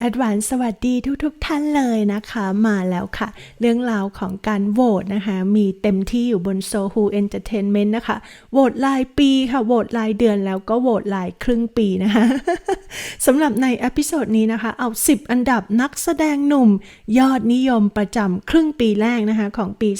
แอดวานสวัสดีทุกๆทท่านเลยนะคะมาแล้วค่ะ เรื่องราวของการโหวตนะคะ มีเต็มที่อยู่บน Sohu Entertainment นะคะโหวตรายปีค่ะโหวตรายเดือนแล้วก็โหวตรายครึ่งปีนะคะสำหรับในอพิโซดนี้นะคะ เอา 10 อันดับนักแสดงหนุ่ม ยอดนิยมประจำครึ่งปีแรกนะคะ ของปี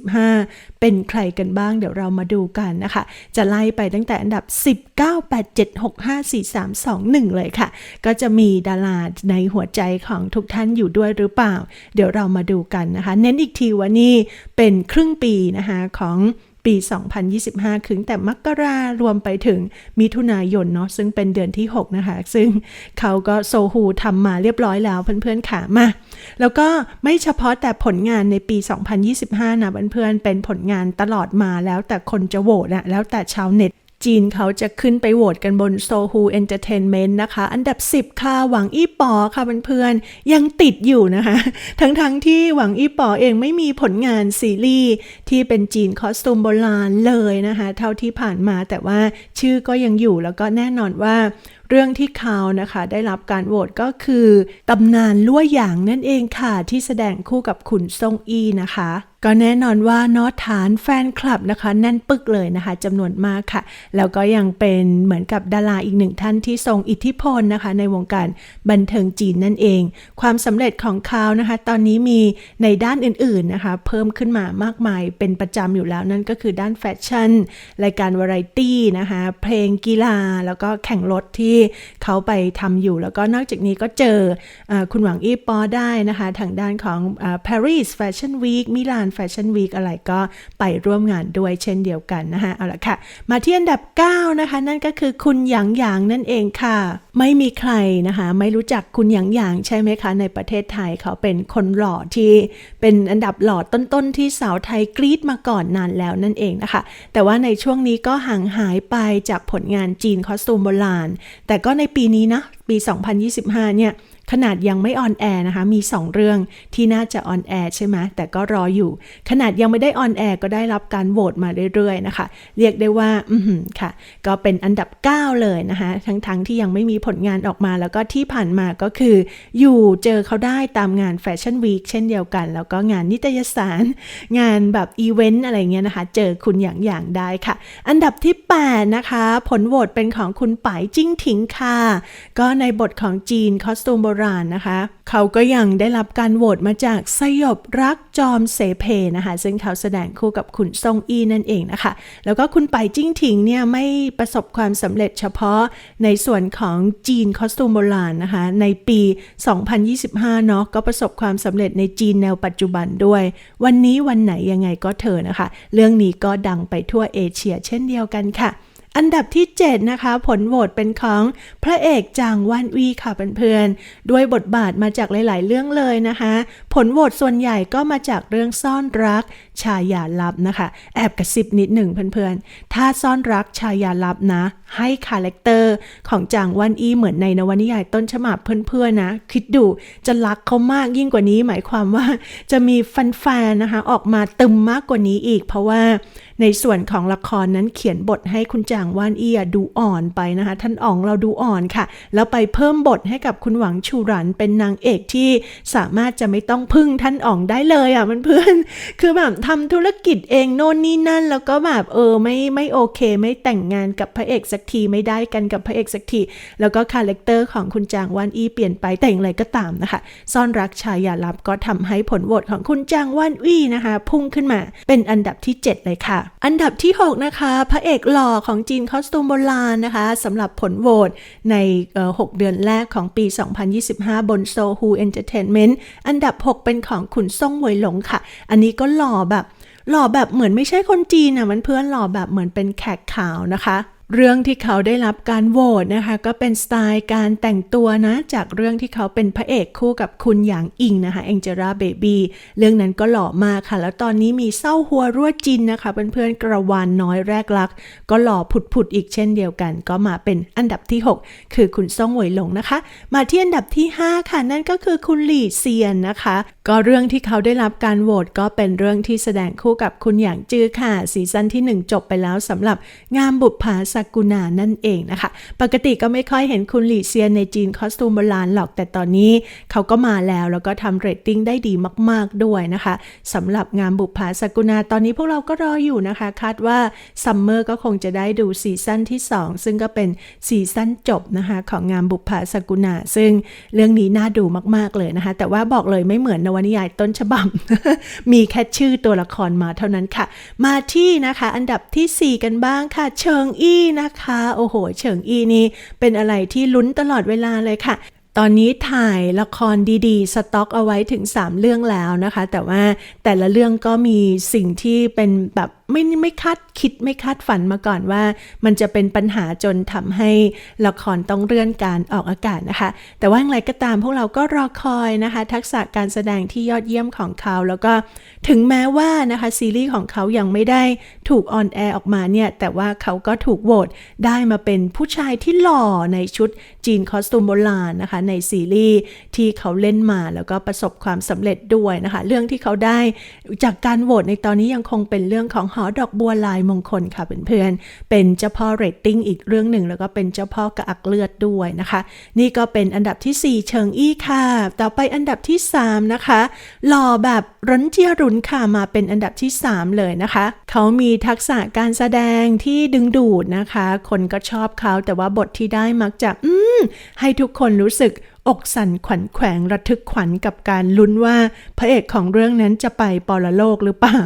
2025 เป็นใครกันบ้างเดี๋ยวเรามาดูกันนะคะ จะไล่ไปตั้งแต่อันดับ10 9 8 7 6 5 4 3 2 1 เลยค่ะ ก็จะมีดาราในหัวใจของทุกท่านอยู่ด้วยหรือเปล่า เดี๋ยวเรามาดูกันนะคะ เน้นอีกทีว่านี่เป็นครึ่งปีนะคะของปี 2025 ถึงแต่มกรารวมไปถึงมิถุนายนเนาะซึ่งเป็นเดือนที่ 6 นะคะ ซึ่งเขาก็โซฮูทำมาเรียบร้อยแล้วเพื่อนๆขามา แล้วก็ไม่เฉพาะแต่ผลงานในปี 2025 นะเพื่อนๆเป็นผลงานตลอดมาแล้วแต่คนจะโหวตนะแล้วแต่ชาวเน็ต จีนเขาจะขึ้นไปโหวตกันบน Sohu Entertainment นะคะ อันดับ 10 ค่ะ หวังอี้ปอค่ะเพื่อนๆ ยังติดอยู่นะคะ ทั้งๆทที่หวังอี้ปอเองไม่มีผลงานซีรีส์ที่เป็นจีนคอสตูมโบราณเลยนะคะ เท่าที่ผ่านมาแต่ว่าชื่อก็ยังอยู่แล้วก็แน่นอนว่าเรื่องที่เขานะคะได้รับการโหวตก็คือตำนานลั่วหยางนั่นเองค่ะ ที่แสดงคู่กับขุนซงอีนะคะ ก็แน่นอนว่านอฐานแฟนคลับนะคะ แน่นปึกเลยนะคะจำนวนมากค่ะ แล้วก็ยังเป็นเหมือนกับดาราอีกหนึ่งท่านที่ทรงอิทธิพลนะคะ ในวงการบันเทิงจีนนั่นเอง ความสำเร็จของเขานะคะ ตอนนี้มีในด้านอื่นๆนะคะ เพิ่มขึ้นมามากมายเป็นประจำอยู่แล้วนั่นก็คือด้านแฟชั่น รายการวาไรตี้นะคะ เพลงกีฬาแล้วก็แข่งรถที่เขาไปทำอยู่ แล้วก็นอกจากนี้ก็เจออคุณหวังอี้ปอได้นะคะ ทางด้านของอ Paris Fashion Week มิลาน Fashion Week อะไรก็ไปร่วมงานด้วยเช่นเดียวกันนะคะเอาละค่ะ มาที่อันดับ 9 นะคะ นั่นก็คือคุณหยางหยางนั่นเองค่ะ ไม่มีใครนะคะ ไม่รู้จักคุณหยางหยางใช่ไหมคะ ในประเทศไทยเขาเป็นคนหล่อที่เป็นอันดับหล่อต้นๆที่สาวไทยกรี๊ดมาก่อนนานแล้วนั่นเองนะคะ แต่ว่าในช่วงนี้ก็ห่างหายไปจากผลงานจีนคอสตูมโบราณ แต่ก็ในปีนี้นะปี 2025 เนี่ย ขนาดยังไม่ออนแอร์นะคะ มี 2 เรื่องที่น่าจะออนแอร์ใช่ไหมแต่ก็รออยู่ ขนาดยังไม่ได้ออนแอร์ก็ได้รับการโหวตมาเรื่อยๆนะคะ เรียกได้ว่าอือหือค่ะ ก็เป็นอันดับ 9 เลยนะคะ ทั้งๆทที่ยังไม่มีผลงานออกมาแล้วก็ที่ผ่านมาก็คือ อยู่เจอเขาได้ตามงานแฟชั่นวีคเช่นเดียวกัน แล้วก็งานนิตยสาร งานแบบอีเวนต์อะไรเงี้ยนะคะ เจอคุณอย่างอย่างได้ค่ะ อันดับที่ 8 นะคะ ผลโหวตเป็นของคุณป๋ายจิ้งถิงค่ะก็ในบทของจีนคอสตูมโบราณนะคะ เขาก็ยังได้รับการโหวตมาจากสยบรักจอมเสเพนะคะ ซึ่งเขาแสดงคู่กับคุณซงอีนั่นเองนะคะ แล้วก็คุณไปายจิ้งถิงเนี่ยไม่ประสบความสำเร็จเฉพาะในส่วนของจีนคอสตูมโบราณนะคะ ในปี 2025 เนาะก็ประสบความสำเร็จในจีนแนวปัจจุบันด้วย วันนี้วันไหนยังไงก็เธอนะคะ เรื่องนี้ก็ดังไปทั่วเอเชียเช่นเดียวกันค่ะ อันดับที่ 7 นะคะ ผลโหวตเป็นของพระเอกจางวันวีค่ะเพื่อนๆด้วยบทบาทมาจากหลาย ๆ เรื่องเลยนะคะ ผลโหวตส่วนใหญ่ก็มาจากเรื่องซ่อนรักชายาลับนะคะ แอบกระซิบนิดหนึ่งเพื่อนๆ ถ้าซ่อนรักชายาลับนะ ให้คาแรคเตอร์ของจางวันอีเหมือนในนวนิยายต้นฉบับเพื่อนๆนะ คิดดูจะรักเขามากยิ่งกว่านี้ หมายความว่าจะมีฟันแฟนๆนะคะ ออกมาตึมมากกว่านี้อีก เพราะว่า ในส่วนของละครนั้นเขียนบทให้คุณจางว่านอี้อะดูอ่อนไปนะคะ ท่านอ๋องเราดูอ่อนค่ะ แล้วไปเพิ่มบทให้กับคุณหวังชูรันเป็นนางเอกที่สามารถจะไม่ต้องพึ่งท่านอ๋องได้เลยอะเพื่อนคือแบบทำธุรกิจเองโน่นนี่นั่น แล้วก็แบบเออไม่ไม่โอเค ไม่แต่งงานกับพระเอกสักทีไม่ได้กันกับพระเอกสักทีแล้วก็คาแรคเตอร์ของคุณจางว่านอีเปลี่ยนไปแต่อย่างไรก็ตามนะคะ ซ่อนรักชายาลับก็ทำให้ผลโหวตของคุณจางว่านอี้นะคะ พุ่งขึ้นมาเป็นอันดับที่ 7 เลยค่ะอันดับที่ 6 นะคะ พระเอกหล่อของจีนคอสตูมโบราณนะคะสำหรับผลโหวตใน 6 เดือนแรกของปี 2025 บน Sohu Entertainment อันดับ 6 เป็นของขุนซ่งเหวยหลงค่ะ อันนี้ก็หล่อแบบหล่อแบบเหมือนไม่ใช่คนจีนอะมันเพื่อนหล่อแบบเหมือนเป็นแขกขาวนะคะ เรื่องที่เขาได้รับการโหวตนะคะ ก็เป็นสไตล์การแต่งตัวนะ จากเรื่องที่เขาเป็นพระเอกคู่กับคุณหยางอิงนะคะแองเจราเบบีเรื่องนั้นก็หล่อมากค่ะ แล้วตอนนี้มีเศร้าหัวรั่วจินนะคะเพื่อนๆกระวานน้อยแรกรัก ก็หล่อผุดๆอีกเช่นเดียวกัน ก็มาเป็นอันดับที่ 6 คือคุณซ่งหวยหลงนะคะ มาที่อันดับที่ 5 ค่ะนั่นก็คือคุณหลี่เซียนนะคะ ก็เรื่องที่เขาได้รับการโหวตก็เป็นเรื่องที่แสดงคู่กับคุณหยางจื้อค่ะซีซั่นที่ 1 จบไปแล้วสำหรับงามบุปผาสากุนานั่นเองนะคะ ปกติก็ไม่ค่อยเห็นคุณหลี่เซียนในจีนคอสตูมโบราณหรอกแต่ตอนนี้เขาก็มาแล้วแล้วก็ทำเรตติ้งได้ดีมาก ๆ ด้วยนะคะสำหรับงานบุปผาสกุณาตอนนี้พวกเราก็รออยู่นะคะ คาดว่าซัมเมอร์ก็คงจะได้ดูซีซั่นที่ 2 ซึ่งก็เป็นซีซั่นจบนะคะของงานบุปผาสกุณาซึ่งเรื่องนี้น่าดูมาก ๆ เลยนะคะ แต่ว่าบอกเลยไม่เหมือนนวนิยายต้นฉบับ มีแค่ชื่อตัวละครมาเท่านั้นค่ะ มาที่นะคะ อันดับทีสี่4 กันบ้างค่ะเฉิงอี้นะคะ โอ้โห เฉิงอีนี่เป็นอะไรที่ลุ้นตลอดเวลาเลยค่ะตอนนี้ถ่ายละครดีๆ สต็อกเอาไว้ถึง 3 เรื่องแล้วนะคะ แต่ว่าแต่ละเรื่องก็มีสิ่งที่เป็นแบบ ไม่ไม่คาดคิดไม่คาดฝันมาก่อนว่า มันจะเป็นปัญหาจนทำให้ละครต้องเลื่อนการออกอากาศนะคะ แต่ว่าอย่างไรก็ตามพวกเราก็รอคอยนะคะ ทักษะการแสดงที่ยอดเยี่ยมของเขา แล้วก็ถึงแม้ว่านะคะซีรีส์ของเขายังไม่ได้ถูกออนแอร์ออกมาเนี่ย แต่ว่าเขาก็ถูกโหวตได้มาเป็นผู้ชายที่หล่อในชุดจีนคอสตูมโบราณนะคะ ในซีรีส์ที่เขาเล่นมาแล้วก็ประสบความสำเร็จด้วยนะคะ เรื่องที่เขาได้จากการโหวตในตอนนี้ยังคงเป็นเรื่องของอดอกบัวลายมงคลค่ะเพื่อนๆ เป็นเจ้าพ่อเรตติ้งอีกเรื่องหนึ่ง แล้วก็เป็นเจ้าพ่อกระอักเลือดด้วยนะคะ นี่ก็เป็นอันดับที่ 4 เชิงอี้ค่ะ ต่อไปอันดับที่ 3 นะคะ หล่อแบบร้นเจียรุนค่ะมาเป็นอันดับที่ 3 เลยนะคะ เขามีทักษะการแสดงที่ดึงดูดนะคะ คนก็ชอบเขาแต่ว่าบทที่ได้มักจะอืมให้ทุกคนรู้สึก อกสั่นขวัญแขวงระทึกขวัญกับการลุ้นว่าพระเอกของเรื่องนั้นจะไปปรโลกหรือเปล่า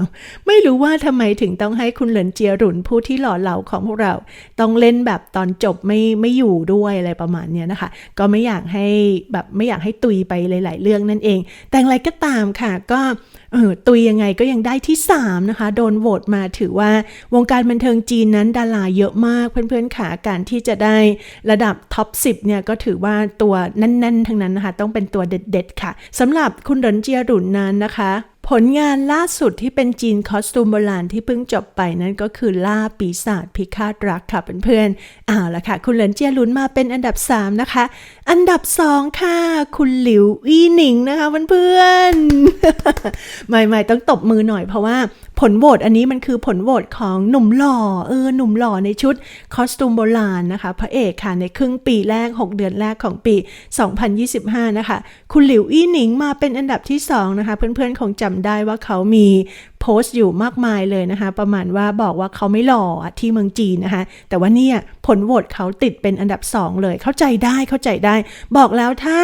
ไม่รู้ว่าทำไมถึงต้องให้คุณเหลินเจียหรุนผู้ที่หล่อเหลาของพวกเรา ต้องเล่นแบบตอนจบไม่ไม่อยู่ด้วยอะไรประมาณเนี้ยนะคะ ก็ไม่อยากให้แบบไม่อยากให้ตุยไปหลาย ๆ เรื่องนั่นเอง แต่อะไรก็ตามค่ะก็ เออตุยยังไงก็ยังได้ที่ 3 นะคะ โดนโหวตมาถือว่าวงการบันเทิงจีนนั้นดาราเยอะมากเพื่อนๆขาการที่จะได้ระดับท็อป 10 เนี่ย ก็ถือว่าตัวแน่นๆ ทั้งนั้นนะคะ ต้องเป็นตัวเด็ดๆค่ะสำหรับคุณหรินเจียหรุนนั้นนะคะ ผลงานล่าสุดที่เป็นจีนคอสตูมโบราณที่เพิ่งจบไปนั่นก็คือล่าปีศาจพิฆาตรักค่ะเพื่อนๆอ้าวละค่ะ คุณเหลินเจียหลุนมาเป็นอันดับ 3 นะคะ อันดับ 2 ค่ะ คุณหลิวอีหนิงนะคะเพื่อนๆไม่ๆต้องตบมือหน่อยเพราะว่าผลโหวตอันนี้มันคือผลโหวตของหนุ่มหล่อเออหนุ่มหล่อในชุดคอสตูมโบราณนะคะ พระเอกค่ะในครึ่งปีแรก 6 เดือนแรกของปี 2025 นะคะ คุณหลิวอี้หนิงมาเป็นอันดับที่ 2 นะคะ เพื่อนๆ คงจำได้ว่าเขามีโพสต์อยู่มากมายเลยนะคะ ประมาณว่าบอกว่าเขาไม่หล่อที่เมืองจีนนะคะ แต่ว่าเนี่ยผลโหวตเขาติดเป็นอันดับ 2 เลยเข้าใจได้เข้าใจได้ บอกแล้วถ้า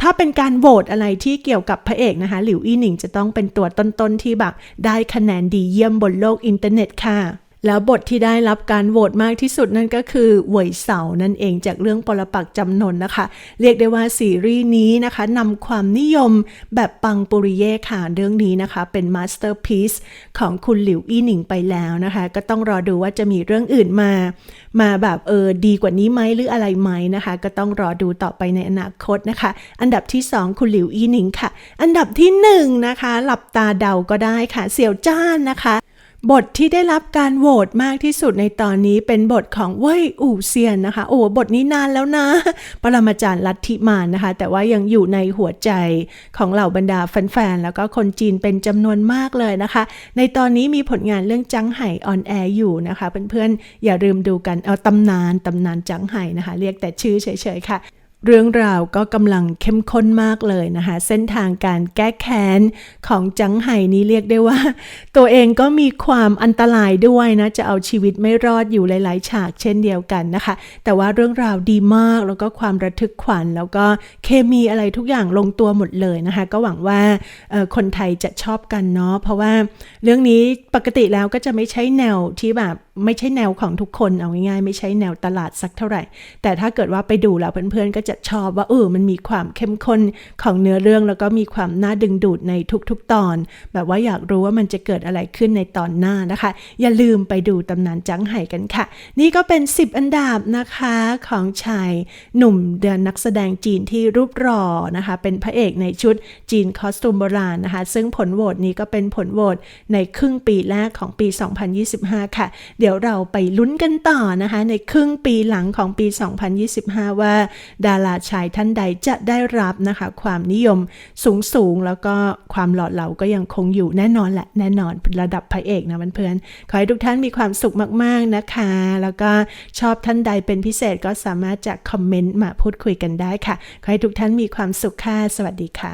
ถ้าเป็นการโหวตอะไรที่เกี่ยวกับพระเอกนะคะ หลิวอี้หนิงจะต้องเป็นตัวต้นๆที่แบบได้คะแนนดีเยี่ยมบนโลกอินเทอร์เน็ตค่ะ แล้วบทที่ได้รับการโหวตมากที่สุดนั่นก็คือเหวยเสานั่นเองจากเรื่องปรปักจำนนนะคะ เรียกได้ว่าซีรีส์นี้นะคะนำความนิยมแบบปังปุริเย่ค่ะเรื่องนี้นะคะ เป็นมาสเตอร์พีซของคุณหลิวอี้หนิงไปแล้วนะคะ ก็ต้องรอดูว่าจะมีเรื่องอื่นมา มาแบบเออดีกว่านี้ไหมหรืออะไรไหมนะคะ ก็ต้องรอดูต่อไปในอนาคตนะคะ อันดับที่ 2 คุณหลิวอี้หนิงค่ะ อันดับที่1นะคะหลับตาเดาก็ได้ค่ะ เสี่ยวจ้านนะคะ บทที่ได้รับการโหวตมากที่สุดในตอนนี้เป็นบทของเว่ยอู่เซียนนะคะ โอ้บทนี้นานแล้วนะ ปรมาจารย์ลัทธิมานนะคะ แต่ว่ายังอยู่ในหัวใจของเหล่าบรรดาแฟนๆ แล้วก็คนจีนเป็นจำนวนมากเลยนะคะ ในตอนนี้มีผลงานเรื่องจังไห่ออนแอร์อยู่นะคะ เพื่อนๆ อย่าลืมดูกัน เอาตำนานตำนานจังไห่นะคะ เรียกแต่ชื่อเฉยๆค่ะ เรื่องราวก็กำลังเข้มข้นมากเลยนะคะ เส้นทางการแก้แค้นของจังไห่นี้เรียกได้ว่า ตัวเองก็มีความอันตรายด้วยนะ จะเอาชีวิตไม่รอดอยู่หลาย ๆ ฉากเช่นเดียวกันนะคะ แต่ว่าเรื่องราวดีมากแล้วก็ความระทึกขวัญ แล้วก็เคมีอะไรทุกอย่างลงตัวหมดเลยนะคะ ก็หวังว่าคนไทยจะชอบกันเนาะเพราะว่าเรื่องนี้ปกติแล้วก็จะไม่ใช่แนวที่แบบ ไม่ใช่แนวของทุกคนเอาง่ายๆ ไม่ใช่แนวตลาดสักเท่าไหร่ แต่ถ้าเกิดว่าไปดูแล้วเพื่อนๆ ก็จะชอบว่าเออมันมีความเข้มข้นของเนื้อเรื่องแล้วก็มีความน่าดึงดูดในทุกๆตอน แบบว่าอยากรู้ว่ามันจะเกิดอะไรขึ้นในตอนหน้านะคะ อย่าลืมไปดูตำนานจังไห่กันค่ะ นี่ก็เป็น 10 อันดับนะคะของชายหนุ่มเดือนนักแสดงจีนที่รูปหล่อนะคะ เป็นพระเอกในชุดจีนคอสตูมโบราณนะคะ ซึ่งผลโหวตนี้ก็เป็นผลโหวตในครึ่งปีแรกของปี 2025 ค่ะเดี๋ยวเราไปลุ้นกันต่อนะคะ ในครึ่งปีหลังของปี 2025 ว่า ดาราชายท่านใดจะได้รับนะคะ ความนิยมสูงสูงแล้วก็ความหล่อเหลาก็ยังคงอยู่แน่นอนแหละแน่นอนระดับพระเอกนะเพื่อนๆขอให้ทุกท่านมีความสุขมากๆนะคะ แล้วก็ชอบท่านใดเป็นพิเศษก็สามารถจะคอมเมนต์มาพูดคุยกันได้ค่ะ ขอให้ทุกท่านมีความสุขค่ะ สวัสดีค่ะ